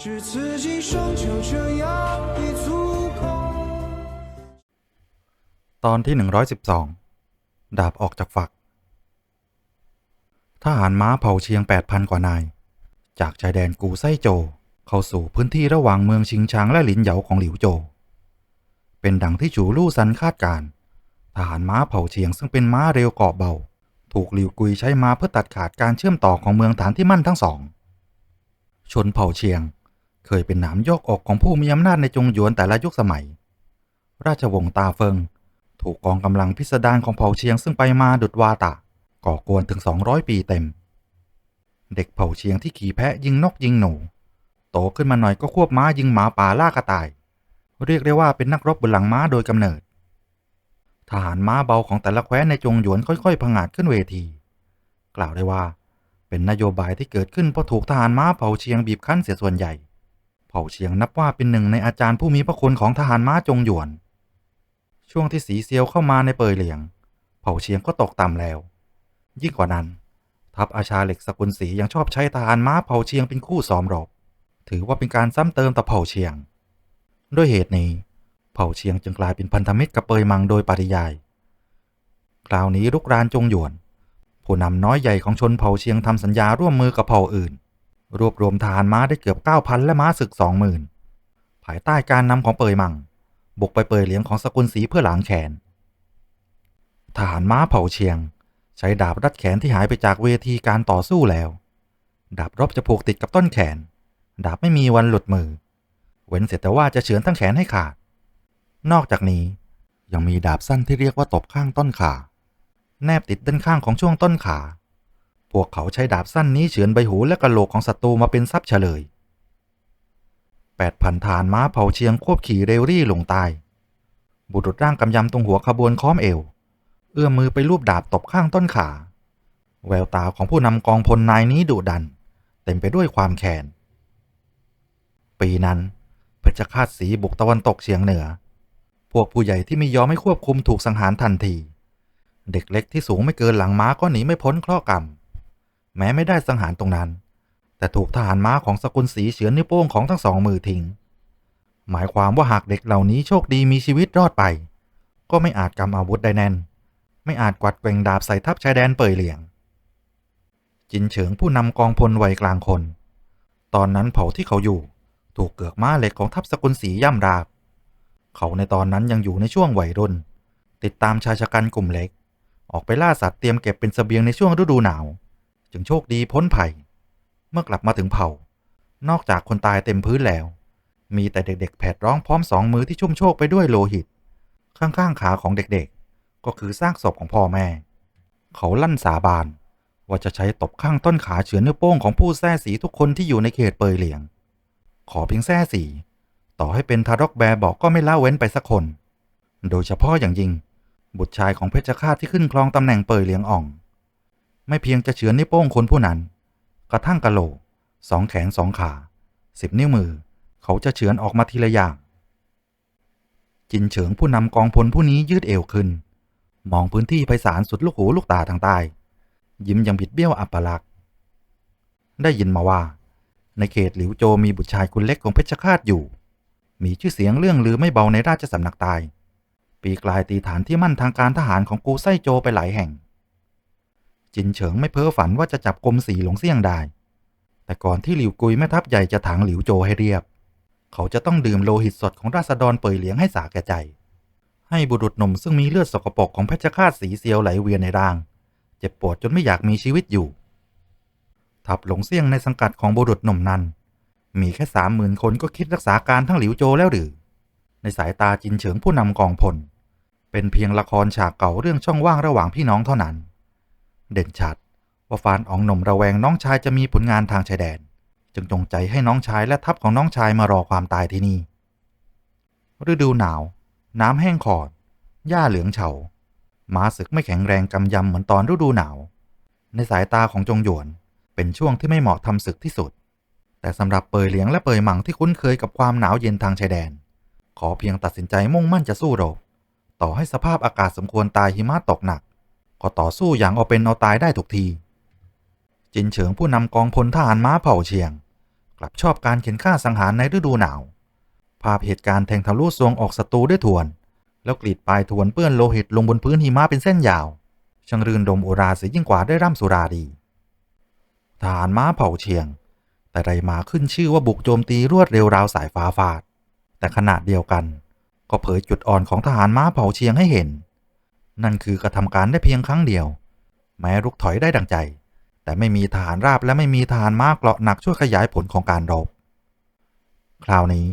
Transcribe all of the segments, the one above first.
只此几生就这样一足够。 ตอนที่ 112 ดาบออกจากฝัก ทหารม้าเผ่าเชียง 8,000 กว่านาย จากชายแดนกูไส้โจ เข้าสู่พื้นที่ระหว่างเมืองชิงชางและหลินเหยาของหลิวโจ เป็นดังที่จูลู่ซันคาดการณ์ทหารม้าเผ่าเชียงซึ่งเป็นม้าเร็วเกาะเบา ถูกหลิวกุยใช้มาเพื่อตัดขาดการเชื่อมต่อของเมืองฐานที่มั่นทั้งสอง ชนเผ่าเชียง เคยเป็นหนามยอกอกของผู้มีอำนาจในจงหยวนแต่ละยุคสมัย ราชวงศ์ตาเฟิง ถูกกองกำลังพิสดารของเผ่าเชียงซึ่งไปมาดุดวาตะ ก่อกวนถึง 200 ปีเต็ม เด็กเผ่าเชียงที่ขี่แพะยิงนกยิงหนู โตขึ้นมาหน่อยก็ควบม้ายิงหมาป่าล่ากระต่าย เรียกได้ว่าเป็นนักรบบนหลังม้าโดยกำเนิด ทหารม้าเบาของแต่ละแคว้นในจงหยวนค่อยๆผงาดขึ้นเวที กล่าวได้ว่าเป็นนโยบายที่เกิดขึ้นเพราะถูกทหารม้าเผ่าเชียงบีบคั้นเสียส่วนใหญ่ เผ่าเชียงนับว่าเป็นหนึ่งในอาจารย์ผู้มีพระคุณของทหารม้าจงหยวน ช่วงที่สีเซียวเข้ามาในเปยเหลียง เผ่าเชียงก็ตกต่ำแล้ว ยิ่งกว่านั้น ทัพอาชาเหล็กสกุลศรียังชอบใช้ทหารม้าเผ่าเชียงเป็นคู่ซ้อมรบ ถือว่าเป็นการซ้ำเติมต่อเผ่าเชียง ด้วยเหตุนี้ เผ่าเชียงจึงกลายเป็นพันธมิตรกับเปยมังโดยปริยาย คราวนี้ลุกรานจงหยวน ผู้นำน้อยใหญ่ของชนเผ่าเชียงทำสัญญาร่วมมือกับเผ่าอื่น รวบรวมทหารม้าได้เกือบ 9,000 และม้าศึก 20,000 ภายใต้การนำของเปยมัง บุกไปเปยเหลียงของสกุลศรีเพื่อหลางแขน ทหารม้าเผ่าเชียง ใช้ดาบรัดแขนที่หายไปจากเวทีการต่อสู้แล้ว ดาบรบจะผูกติดกับต้นแขน ดาบไม่มีวันหลุดมือ เว้นเสียแต่ว่าจะเฉือนทั้งแขนให้ขาด นอกจากนี้ยังมีดาบสั้นที่เรียกว่าตบข้างต้นขา แนบติดด้านข้างของช่วงต้นขา พวกเขาใช้ดาบสั้นนี้เฉือนใบหูและกระโหลกของศัตรูมาเป็นทรัพย์เฉลยแปดพันทหานม้าเผาเชียงควบขี่เรวรี่ลงใต้บุรุษร่างกำยำตรงหัวขบวนค้อมเอว เอื้อมมือไปลูบดาบตบข้างต้นขา แววตาของผู้นำกองพลนายนี้ดุดัน เต็มไปด้วยความแค้น ปีนั้นเพชฌฆาตสีบุกตะวันตกเฉียงเหนือ พวกผู้ใหญ่ที่ไม่ยอมให้ควบคุมถูกสังหารทันที เด็กเล็กที่สูงไม่เกินหลังม้าก็หนีไม่พ้นเคราะห์กรรม แม้ไม่ได้สังหารตรงนั้น แต่ถูกทหารม้าของสกุลสีเฉือนนิ้วโป้งของทั้งสองมือทิ้ง หมายความว่าหากเด็กเหล่านี้โชคดีมีชีวิตรอดไป ก็ไม่อาจกำอาวุธได้แน่น ไม่อาจกวัดแกว่งดาบใส่ทัพชายแดนเปยเหลียง จินเฉิงผู้นำกองพลวัยกลางคน ตอนนั้นเผ่าที่เขาอยู่ถูกเกือกม้าเหล็กของทัพสกุลสีย่ำราบ เขาในตอนนั้นยังอยู่ในช่วงวัยรุ่น ติดตามชายชะกันกลุ่มเล็ก ออกไปล่าสัตว์เตรียมเก็บเป็นเสบียงในช่วงฤดูหนาว จึงโชคดีพ้นภัย เมื่อกลับมาถึงเผ่า นอกจากคนตายเต็มพื้นแล้ว มีแต่เด็กๆ แผดร้องพร้อมสองมือที่ชุ่มโชกไปด้วยโลหิต ข้างๆขาของเด็กๆ ก็คือซากศพของพ่อแม่ เขาลั่นสาบานว่าจะใช้ตบข้างต้นขาเฉือนนิ้วโป้งของผู้แท้สีทุกคนที่อยู่ในเขตเปยเหลียง ขอเพียงแท้สีต่อให้เป็นทารกแบบอกก็ไม่ละเว้นไปสักคน โดยเฉพาะอย่างยิ่ง บุตรชายของเพชฌฆาตที่ขึ้นครองตำแหน่งเปยเหลียงอ่อง ไม่เพียงจะเฉือนนิ้วโป้งคนผู้นั้น กระทั่งกะโหลกสองแขนสองขาสิบนิ้วมือ เขาจะเฉือนออกมาทีละอย่าง จินเฉิงผู้นำกองพลผู้นี้ยืดเอวขึ้น มองพื้นที่ไพศาลสุดลูกหูลูกตาทางใต้ ยิ้มยังบิดเบี้ยวอัปลักษณ์ได้ยินมาว่า ในเขตหลิวโจมีบุตรชายคนเล็กของเพชฌฆาตอยู่ มีชื่อเสียงเรื่องลือไม่เบาในราชสำนักใตาย ปีกลายตีฐานที่มั่นทางการทหารของกูไส้โจไปหลายแห่ง จินเฉิงไม่เพ้อฝันว่าจะจับกรมสีหลงเซี่ยงได้ แต่ก่อนที่หลิวกุยแม่ทัพใหญ่จะถางหลิวโจให้เรียบ เขาจะต้องดื่มโลหิตสดของราษฎรเปยเหลียงให้สาแก่ใจ ให้บุรุษหนุ่มซึ่งมีเลือดสกปรกของเพชฌฆาตสีเซียวไหลเวียนในร่าง เจ็บปวดจนไม่อยากมีชีวิตอยู่ ทัพหลงเซี่ยงในสังกัดของบุรุษหนุ่มนั้น มีแค่สามหมื่นคนก็คิดรักษาการทั้งหลิวโจแล้วหรือ ในสายตาจินเฉิงผู้นำกองพลเป็นเพียงละครฉากเก่าเรื่องช่องว่างระหว่างพี่น้องเท่านั้น เด่นชัด ว่าฟานอ๋องหนุ่มระแวงน้องชายจะมีผลงานทางชายแดน จึงจงใจให้น้องชายและทัพของน้องชายมารอความตายที่นี่ ฤดูหนาว น้ำแห้งขอด หญ้าเหลืองเฉาม้าศึกไม่แข็งแรงกำยำเหมือนตอนฤดูหนาว ในสายตาของจงหยวนเป็นช่วงที่ไม่เหมาะทำศึกที่สุด แต่สำหรับเปยเหลียงและเปยหมังที่คุ้นเคยกับความหนาวเย็นทางชายแดน ขอเพียงตัดสินใจมุ่งมั่นจะสู้รบ ต่อให้สภาพอากาศสมควรตายหิมะตกหนัก ก็ต่อสู้อย่างเอาเป็นเอาตายได้ทุกที จินเฉิงผู้นำกองพลทหารม้าเผ่าเชียง กลับชอบการเข็นฆ่าสังหารในฤดูหนาว ภาพเหตุการณ์แทงทะลุซวงออกศัตรูด้วยทวน แล้วกรีดปลายทวนเปื้อนโลหิตลงบนพื้นหิมะเป็นเส้นยาวช่างรื่นดมอุราเสียยิ่งกว่าได้ร่ำสุราดีทหารม้าเผ่าเชียง แต่ไรมาขึ้นชื่อว่าบุกโจมตีรวดเร็วราวสายฟ้าฟาด แต่ขณะเดียวกัน ก็เผยจุดอ่อนของทหารม้าเผ่าเชียงให้เห็น นั่นคือกระทำการได้เพียงครั้งเดียว แม้รุกถอยได้ดังใจ แต่ไม่มีทหารราบและไม่มีทหารม้าเกราะหนักช่วยขยายผลของการรบ คราวนี้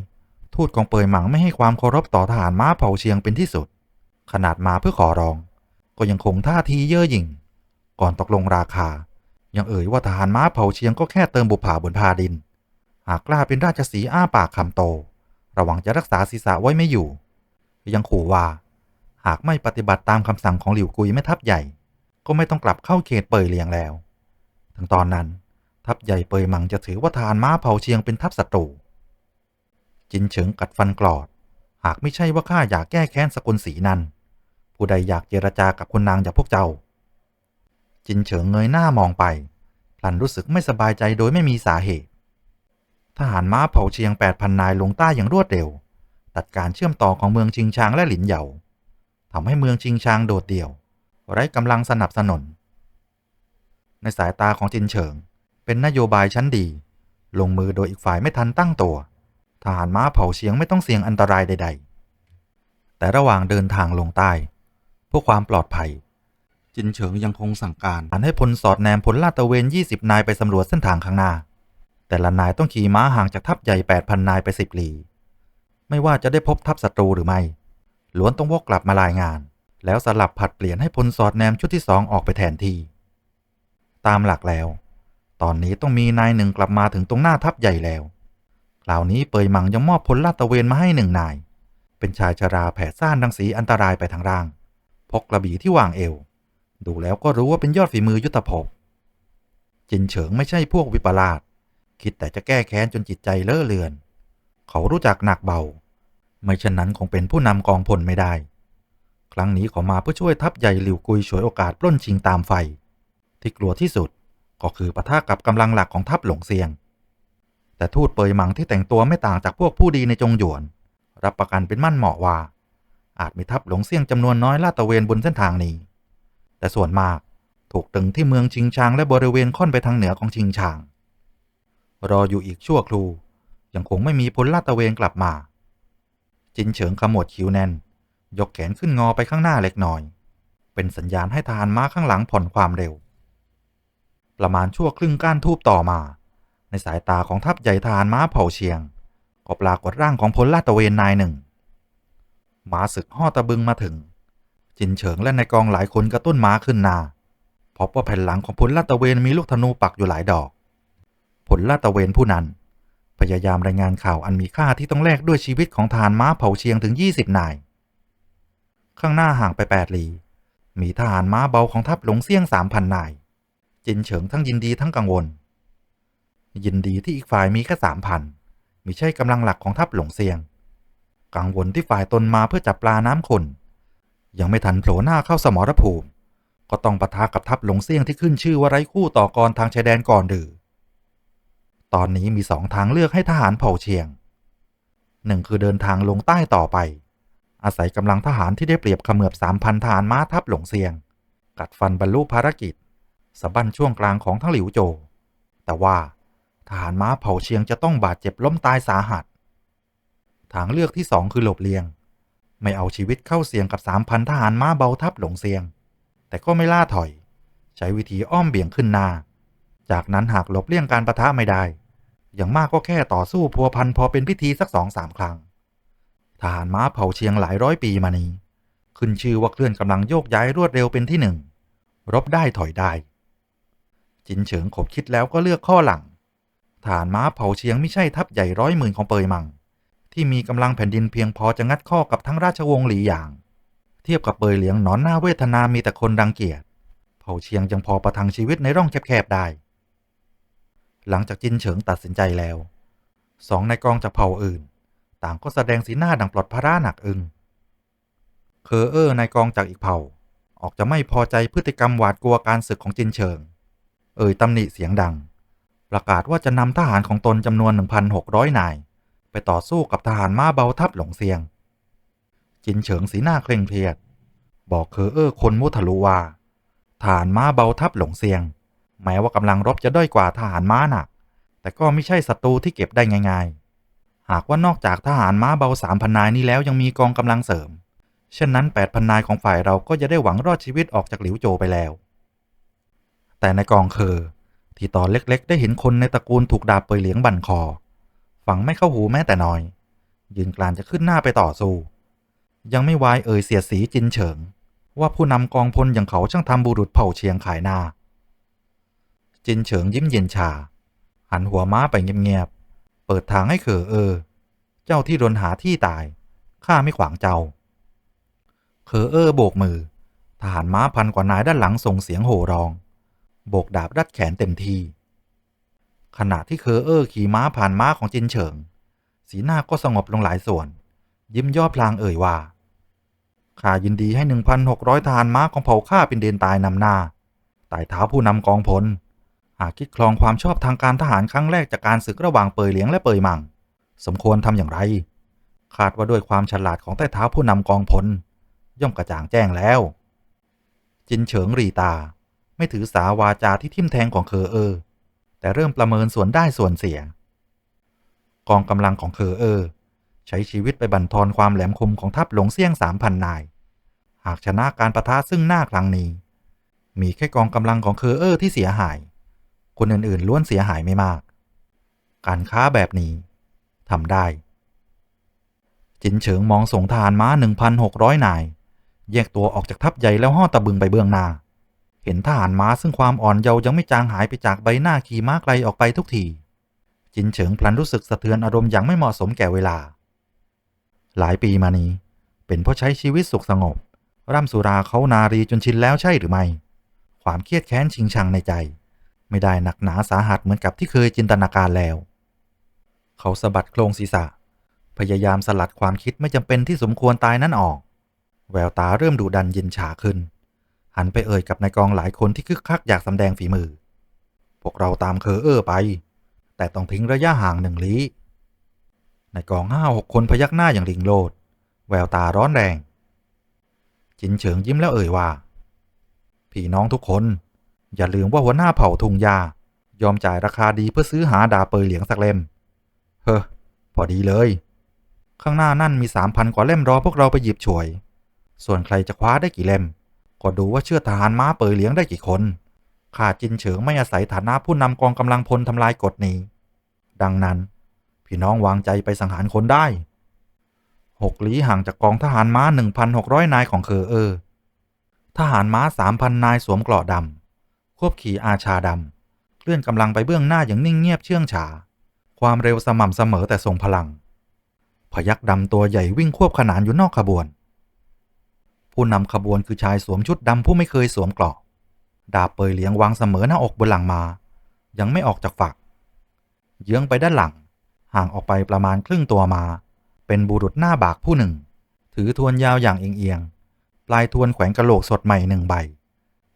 ทูตกองเปยหมังไม่ให้ความเคารพต่อทหารม้าเผ่าเชียงเป็นที่สุด ขนาดมาเพื่อขอร้อง ก็ยังคงท่าทีเย่อหยิ่ง ก่อนตกลงราคา ยังเอ่ยว่าทหารม้าเผ่าเชียงก็แค่เติมบุปผาบนพาดิน หากกล้าเป็นราชสีอ้าปากคำโต ระวังจะรักษาศีรษะไว้ไม่อยู่ ยังขู่ว่า หากไม่ปฏิบัติตามคำสั่งของหลิวกุยไม่ทัพใหญ่ ก็ไม่ต้องกลับเข้าเขตเปยเลียงแล้ว ถึงตอนนั้นทัพใหญ่เปยหมังจะถือว่าทหารม้าเผาเชียงเป็นทัพศัตรู จินเฉิงกัดฟันกรอด หากไม่ใช่ว่าข้าอยากแก้แค้นสกุลสีนั้น ผู้ใดอยากเจรจากับคนนางอย่างพวกเจ้า จินเฉิงเงยหน้ามองไปพลันรู้สึกไม่สบายใจโดยไม่มีสาเหตุ ทหารม้าเผาเชียง 8,000 นายลงใต้อย่างรวดเร็ว ตัดการเชื่อมต่อของเมืองชิงชางและหลินเหยา ทำให้เมืองชิงชางโดดเดี่ยว ไร้กำลังสนับสนุน ในสายตาของจินเฉิง เป็นนโยบายชั้นดี ลงมือโดยอีกฝ่ายไม่ทันตั้งตัว ทหารม้าเผาเชียงไม่ต้องเสี่ยงอันตรายใด ๆ แต่ระหว่างเดินทางลงใต้เพื่อความปลอดภัย จินเฉิงยังคงสั่งการให้พลสอดแนมพลลาดตระเวน 20 นายไปสำรวจเส้นทางข้างหน้า แต่ละนายต้องขี่ม้าห่างจากทัพใหญ่ 8,000 นายไป 10 ลี ไม่ว่าจะได้พบทัพศัตรูหรือไม่ ล้วนต้องวกกลับมารายงาน แล้วสลับผัดเปลี่ยนให้พลสอดแนมชุดที่สองออกไปแทนที่ ตามหลักแล้ว ตอนนี้ต้องมีนายหนึ่งกลับมาถึงตรงหน้าทัพใหญ่แล้ว คราวนี้เปยหมังยังมอบพลลาดตะเวนมาให้หนึ่งนาย เป็นชายชราแผ่ซ่านดังสีอันตรายไปทางร่าง พกกระบี่ที่วางเอว ดูแล้วก็รู้ว่าเป็นยอดฝีมือยุทธภพจินเฉิงไม่ใช่พวกวิปลาสคิดแต่จะแก้แค้นจนจิตใจเลอะเลือน เขารู้จักหนักเบา ไม่เช่นนั้นคงเป็นผู้นำกองพลไม่ได้ ครั้งนี้เขามาเพื่อช่วยทัพใหญ่หลิวกุยฉวยโอกาสปล้นชิงตามไฟ ที่กลัวที่สุดก็คือปะทะกับกำลังหลักของทัพหลงเซียง แต่ทูตเปยหมังที่แต่งตัวไม่ต่างจากพวกผู้ดีในจงหยวน รับประกันเป็นมั่นเหมาะว่า อาจมีทัพหลงเซียงจำนวนน้อยลาดตระเวนบนเส้นทางนี้ แต่ส่วนมากถูกตึงที่เมืองชิงชางและบริเวณค่อนไปทางเหนือของชิงชาง รออยู่อีกชั่วครู่ยังคงไม่มีพลลาดตระเวนกลับมา จินเฉิงขมวดคิ้วแน่น ยกแขนขึ้นงอไปข้างหน้าเล็กน้อย เป็นสัญญาณให้ทหารม้าข้างหลังผ่อนความเร็ว ประมาณชั่วครึ่งก้านทูบต่อมา ในสายตาของทัพใหญ่ทหารม้าเผ่าเชียง ก็ปรากฏร่างของพลลาดตะเวนนายหนึ่งม้าศึกห่อตะบึงมาถึง จินเฉิงและนายกองหลายคนกระตุ้นม้าขึ้นนาพบว่าแผ่นหลังของพลลาดตะเวนมีลูกธนูปักอยู่หลายดอก ผลลาดตะเวนผู้นั้น พยายามรายงานข่าวอันมีค่าที่ต้องแลกด้วยชีวิตของทหารม้าเผ่าเชียงถึง 20 นาย ข้างหน้าห่างไป 8 ลี มีทหารม้าเบาของทัพหลงเซี่ยง 3,000 นาย จินเฉิงทั้งยินดีทั้งกังวล ยินดีที่อีกฝ่ายมีแค่3,000มิใช่กำลังหลักของทัพหลงเซียง กังวลที่ฝ่ายตนมาเพื่อจับปลาน้ำขุนยังไม่ทันโผล่หน้าเข้าสมรภูมิ ก็ต้องปะทะกับทัพหลงเซี่ยงที่ขึ้นชื่อว่าไร้คู่ต่อกรทางชายแดนก่อนดือ ตอนนี้มีสองทางเลือกให้ทหารเผ่าเชียงหนึ่งคือเดินทางลงใต้ต่อไป อาศัยกำลังทหารที่ได้เปรียบขมือบสามพันทหารม้าทัพหลงเซียง กัดฟันบรรลุภารกิจสะบั้นช่วงกลางของทั้งหลิวโจ แต่ว่าทหารม้าเผ่าเชียงจะต้องบาดเจ็บล้มตายสาหัส ทางเลือกที่สองคือหลบเลี่ยง ไม่เอาชีวิตเข้าเสี่ยงกับสามพันทหารม้าเบาทัพหลงเซียง แต่ก็ไม่ล่าถอย ใช้วิธีอ้อมเบี่ยงขึ้นนา จากนั้นหากหลบเลี่ยงการประทะไม่ได้ อย่างมากก็แค่ต่อสู้พัวพันพอเป็นพิธีสักสองสามครั้ง ทหารม้าเผ่าเชียงหลายร้อยปีมานี้ ขึ้นชื่อว่าเคลื่อนกำลังโยกย้ายรวดเร็วเป็นที่หนึ่ง รบได้ถอยได้ จินเฉิงขบคิดแล้วก็เลือกข้อหลัง ฐานม้าเผ่าเชียงไม่ใช่ทัพใหญ่ร้อยหมื่นของเปยมัง ที่มีกำลังแผ่นดินเพียงพอจะงัดข้อกับทั้งราชวงศ์หลีหยาง เทียบกับเปยเหลียงหนอนหน้าเวทนามีแต่คนดังเกียจเผ่าเชียงยังพอประทังชีวิตในร่องแคบๆได้ หลังจากจินเฉิงตัดสินใจแล้วสองในกองจากเผ่าอื่น ต่างก็แสดงสีหน้าดังปลดพระหนักอึงเคอเออร์ในกองจากอีกเผ่า ออกจะไม่พอใจพฤติกรรมหวาดกลัวการศึกของจินเฉิง เอ่ยตำหนิเสียงดัง ประกาศว่าจะนำทหารของตนจำนวน 1,600 นาย ไปต่อสู้กับทหารม้าเบาทัพหลงเซียง จินเฉิงสีหน้าเคร่งเครียด บอกเคอเออร์คนมุทะลุว่าทหารม้าเบาทัพหลงเซียง แม้ว่ากำลังรบจะด้อยกว่าทหารม้าหนัก แต่ก็ไม่ใช่ศัตรูที่เก็บได้ง่าย ๆ หากว่านอกจากทหารม้าเบาสามพันนายนี้แล้วยังมีกองกำลังเสริม เช่นนั้น8,000นนายของฝ่ายเราก็จะได้หวังรอดชีวิตออกจากหลิวโจไปแล้ว แต่ในกองเคอที่ตอนเล็กๆ ได้เห็นคนในตระกูลถูกดาบเปยเหลียงบั่นคอฟังไม่เข้าหูแม้แต่น้อย ยืนกลานจะขึ้นหน้าไปต่อสู้ ยังไม่วายเอ่ยเสียสีจินเฉิง ว่าผู้นำกองพลอย่างเขาช่างทำบุรุษเผ่าเชียงขายหน้า จินเฉิงยิ้มเย็นชา หันหัวม้าไปเงียบๆ เปิดทางให้เขอเออ เจ้าที่รนหาที่ตาย ข้าไม่ขวางเจ้า เขอเออโบกมือ ทหารม้าพันกว่านายด้านหลังส่งเสียงโห่ร้อง โบกดาบรัดแขนเต็มที ขณะที่เคอเออขี่ม้าผ่านม้าของจินเฉิง สีหน้าก็สงบลงหลายส่วน ยิ้มย่อพลางเอ่ยว่าข้ายินดีให้1,600ทหารม้าของเผ่าข้าเป็นเดนตายนำหน้าไต่เท้าผู้นำกองพล หากคิดคลองความชอบทางการทหารครั้งแรกจากการศึกระหว่างเปยเหลียงและเปยมัง สมควรทำอย่างไร คาดว่าด้วยความฉลาดของใต้เท้าผู้นำกองพล ย่อมกระจ่างแจ้งแล้ว จินเฉิงรีตา ไม่ถือสาวาจาที่ทิ่มแทงของเคอเออ แต่เริ่มประเมินส่วนได้ส่วนเสีย กองกำลังของเคอเออ ใช้ชีวิตไปบั่นทอนความแหลมคมของทัพหลงเซี่ยงสามพันนาย หากชนะการประทะซึ่งหน้าครั้งนี้ มีแค่กองกำลังของเคอเออที่เสียหาย คนอื่นๆล้วนเสียหายไม่มาก การค้าแบบนี้ทำได้ จินเฉิงมองสงทารม้า 1,600 นาย แยกตัวออกจากทัพใหญ่แล้วห่อตะบึงไปเบื้องหน้า เห็นทหารม้าซึ่งความอ่อนเยาว์ยังไม่จางหายไปจากใบหน้าขี่ม้าไกลออกไปทุกที จินเฉิงพลันรู้สึกสะเทือนอารมณ์อย่างไม่เหมาะสมแก่เวลา หลายปีมานี้ เป็นเพราะใช้ชีวิตสุขสงบ ร่ำสุราเขานารีจนชินแล้วใช่หรือไม่ ความเครียดแค้นชิงชังในใจ ไม่ได้หนักหนาสาหัสเหมือนกับที่เคยจินตนาการแล้ว เขาสะบัดโครงศีรษะ พยายามสลัดความคิดไม่จำเป็นที่สมควรตายนั้นออก แววตาเริ่มดุดันเย็นชาขึ้น หันไปเอ่ยกับนายกองหลายคนที่คึกคักอยากสำแดงฝีมือ พวกเราตามเคอเออไป แต่ต้องทิ้งระยะห่างหนึ่งลี้นายกองห้าหกคนพยักหน้าอย่างลิงโลด แววตาร้อนแรง จินเฉิงยิ้มแล้วเอ่ยว่าพี่น้องทุกคน อย่าลืมว่าหัวหน้าเผ่าทุงยา ยอมจ่ายราคาดีเพื่อซื้อหาดาเปยเหลียงสักเล่ม เฮ้อ พอดีเลย ข้างหน้านั่นมีสามพันกว่าเล่มรอพวกเราไปหยิบฉวย ส่วนใครจะคว้าได้กี่เล่ม ก็ดูว่าเชื่อทหารม้าเปยเหลียงได้กี่คน ข้าจินเฉิงไม่อาศัยฐานะผู้นำกองกำลังพลทำลายกฎนี้ ดังนั้น พี่น้องวางใจไปสังหารคนได้หกลี้ห่างจากกองทหารม้า1,600นายของเคอเออ ทหารม้า3,000นายสวมเกราะดำ ควบขี่อาชาดำเคลื่อนกำลังไปเบื้องหน้าอย่างนิ่งเงียบเชื่องฉาความเร็วสม่ำเสมอแต่ทรงพลัง พยักดำตัวใหญ่วิ่งควบขนานอยู่นอกขบวน ผู้นำขบวนคือชายสวมชุดดำผู้ไม่เคยสวมเกราะ ดาบเปยเหลียงวางเสมอหน้าอกบนหลังมา ยังไม่ออกจากฝัก เยื้องไปด้านหลัง ห่างออกไปประมาณครึ่งตัวมา เป็นบุรุษหน้าบากผู้หนึ่ง ถือทวนยาวอย่างเอียงๆปลายทวนแขวนกระโหลกสดใหม่หนึ่งใบ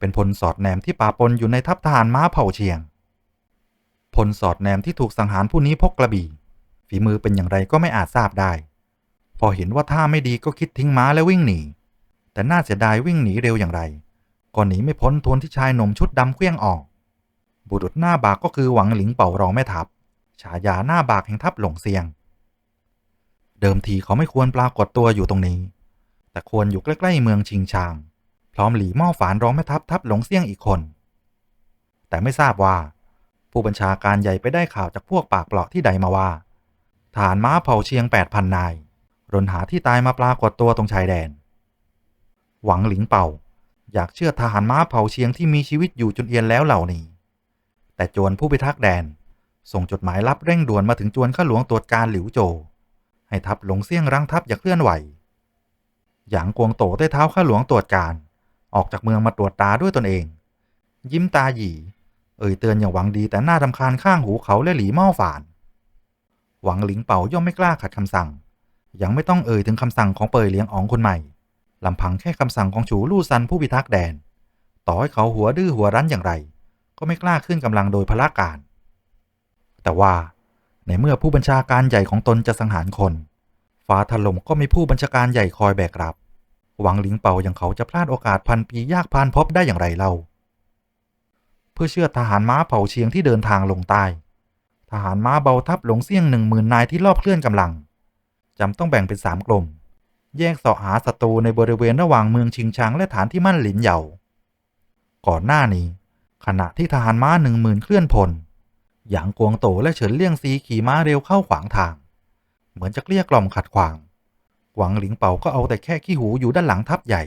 เป็นพลสอดแนมที่ป่าปนอยู่ในทัพทหารม้าเผ่าเชียง พลสอดแนมที่ถูกสังหารผู้นี้พกกระบี่ ฝีมือเป็นอย่างไรก็ไม่อาจทราบได้ พอเห็นว่าท่าไม่ดีก็คิดทิ้งม้าและวิ่งหนี แต่น่าเสียดายวิ่งหนีเร็วอย่างไรก็หนีไม่พ้นทวนที่ชายหนุ่มชุดดำเคลี้ยงออก บุรุษหน้าบากก็คือหวังหลิงเป่ารองแม่ทัพ ฉายาหน้าบากแห่งทัพหลงเซียง เดิมทีเขาไม่ควรปรากฏตัวอยู่ตรงนี้ แต่ควรอยู่ใกล้ ๆ เมืองชิงชาง พร้อมหลีม้อฝานรองแม่ทัพทัพหลงเซี่ยงอีกคน แต่ไม่ทราบว่า ผู้บัญชาการใหญ่ไปได้ข่าวจากพวกปากเปล่าที่ใดมาว่า ฐานม้าเผ่าเชียง8,000นนาย รนหาที่ตายมาปรากฏตัวตรงชายแดน หวังหลิงเป่า อยากเชื่อทหารม้าเผ่าเชียงที่มีชีวิตอยู่จนเอียนแล้วเหล่านี้ แต่จวนผู้พิทักษ์แดนส่งจดหมายลับเร่งด่วนมาถึงจวนข้าหลวงตรวจการหลิวโจ ให้ทัพหลงเซี่ยงรังทัพอย่าเคลื่อนไหว หยางกวงโตได้เท้าข้าหลวงตรวจการ ออกจากเมืองมาตรวจตาด้วยตนเอง ยิ้มตาหยีเอ่ยเตือนอย่างหวังดีแต่หน้าทำคาญข้างหูเขาและหลีหม้อฝาน หวังหลิงเป่าย่อมไม่กล้าขัดคำสั่ง ยังไม่ต้องเอ่ยถึงคำสั่งของเปยเลี้ยงอ๋องคนใหม่ลำพังแค่คำสั่งของฉูลู่ซันผู้พิทักษ์แดน ต่อให้เขาหัวดื้อหัวรั้นอย่างไร ก็ไม่กล้าขึ้นกำลังโดยพละการ แต่ว่าในเมื่อผู้บัญชาการใหญ่ของตนจะสังหารคนฟ้าถล่มก็มีผู้บัญชาการใหญ่คอยแบกรับ หวังหลิงเป่าอย่างเขาจะพลาดโอกาสพันปียากพานพบได้อย่างไรเล่า เพื่อเชื่อทหารม้าเผ่าเชียงที่เดินทางลงใต้ ทหารม้าเบาทัพหลงเซี่ยงหนึ่งหมื่นนายที่รอบเคลื่อนกำลังจำต้องแบ่งเป็นสามกลุ่ม แยกเสาะหาศัตรูในบริเวณระหว่างเมืองชิงชางและฐานที่มั่นหลินเหยาก่อนหน้านี้ ขณะที่ทหารม้าหนึ่งหมื่นเคลื่อนพลหยางกวงโตและเฉินเลี่ยงซีขี่ม้าเร็วเข้าขวางทาง เหมือนจะเกลี้ยกล่อมขัดขวาง หวังหลิงเป่าก็เอาแต่แค่ขี้หูอยู่ด้านหลังทัพใหญ่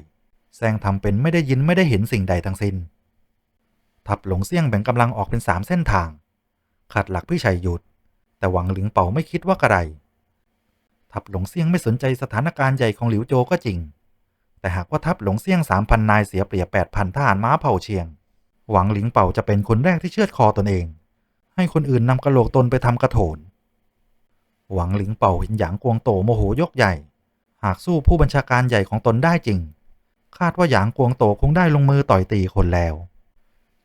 แซงทำเป็นไม่ได้ยินไม่ได้เห็นสิ่งใดทั้งสิ้น ทัพหลงเซี่ยงแบ่งกำลังออกเป็นสามเส้นทาง ขัดหลักพี่ชัยหยุด แต่หวังหลิงเป่าไม่คิดว่ากระไร ทัพหลงเซี่ยงไม่สนใจสถานการณ์ใหญ่ของหลิวโจก็จริง แต่หากว่าทัพหลงเซี่ยงสามพันนายเสียเปรียบแปดพันทหารม้าเผ่าเชียง หวังหลิงเป่าจะเป็นคนแรกที่เชือดคอตนเอง ให้คนอื่นนำกระโหลกตนไปทำกระโถน หวังหลิงเป่าเห็นหยางกวงโตโมโหยกใหญ่ หากสู้ผู้บัญชาการใหญ่ของตนได้จริง คาดว่าหยางกวงโตคงได้ลงมือต่อยตีคนแล้ว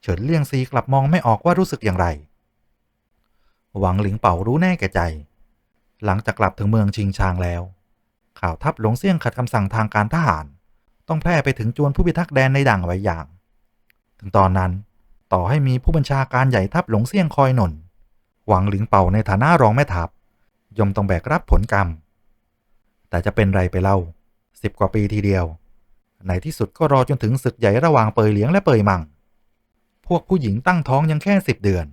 เฉินเลี่ยงซีกลับมองไม่ออกว่ารู้สึกอย่างไร หวังหลิงเป่ารู้แน่แก่ใจ หลังจากกลับถึงเมืองชิงชางแล้ว ข่าวทัพหลงเซี่ยงขัดคำสั่งทางการทหาร ต้องแพร่ไปถึงจวนผู้พิทักษ์แดนในด่างไว้อย่าง ถึงตอนนั้นต่อให้มีผู้บัญชาการใหญ่ทัพหลงเซี่ยงคอยหนุน หวังหลิงเป่าในฐานะรองแม่ทัพย่อมต้องแบกรับผลกรรม แต่จะเป็นไรไปเล่าสิบกว่าปีทีเดียว ในที่สุดก็รอจนถึงศึกใหญ่ระหว่างเปยเหลียงและเปยมัง พวกผู้หญิงตั้งท้องยังแค่สิบเดือน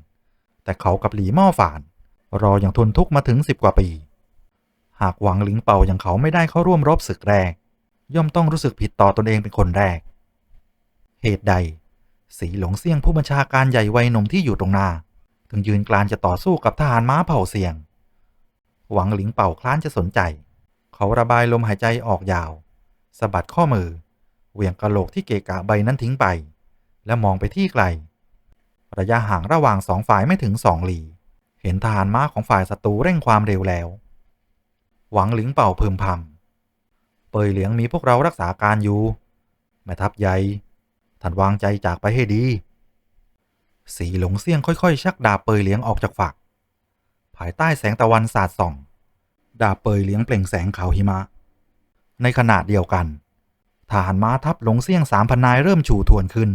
แต่เขากับหลีหม้อฝาน รออย่างทนทุกข์มาถึงสิบกว่าปี หากหวังหลิงเป่าอย่างเขาไม่ได้เข้าร่วมรบศึกแรก ย่อมต้องรู้สึกผิดต่อตนเองเป็นคนแรก เหตุใด สีหลงเซี่ยงผู้บัญชาการใหญ่วัยหนุ่มที่อยู่ตรงหน้า ถึงยืนกลานจะต่อสู้กับทหารม้าเผ่าเสียง หวังหลิงเป่าคล้านจะสนใจ เขาระบายลมหายใจออกยาวสะบัดข้อมือ เหวี่ยงกะโหลกที่เกะกะใบนั้นทิ้งไป และมองไปที่ไกล ระยะห่างระหว่างสองฝ่ายไม่ถึงสองหลี เห็นทหารม้าของฝ่ายศัตรูเร่งความเร็วแล้ว หวังหลิงเป่าพึมพำเปยเหลียงมีพวกเรารักษาการอยู่แม่ทัพใหญ่ท่านวางใจจากไปให้ดี สีหลงเซี่ยงค่อยๆ ชักดาบเปยเหลียงออกจากฝัก ภายใต้แสงตะวันสาดส่อง ดาเปยเลี้ยงเปล่งแสงเขาหิมะ ในขณะเดียวกันทหารม้าทัพหลงเสี่ยงสามพันนายเริ่มฉู่ทวนขึ้น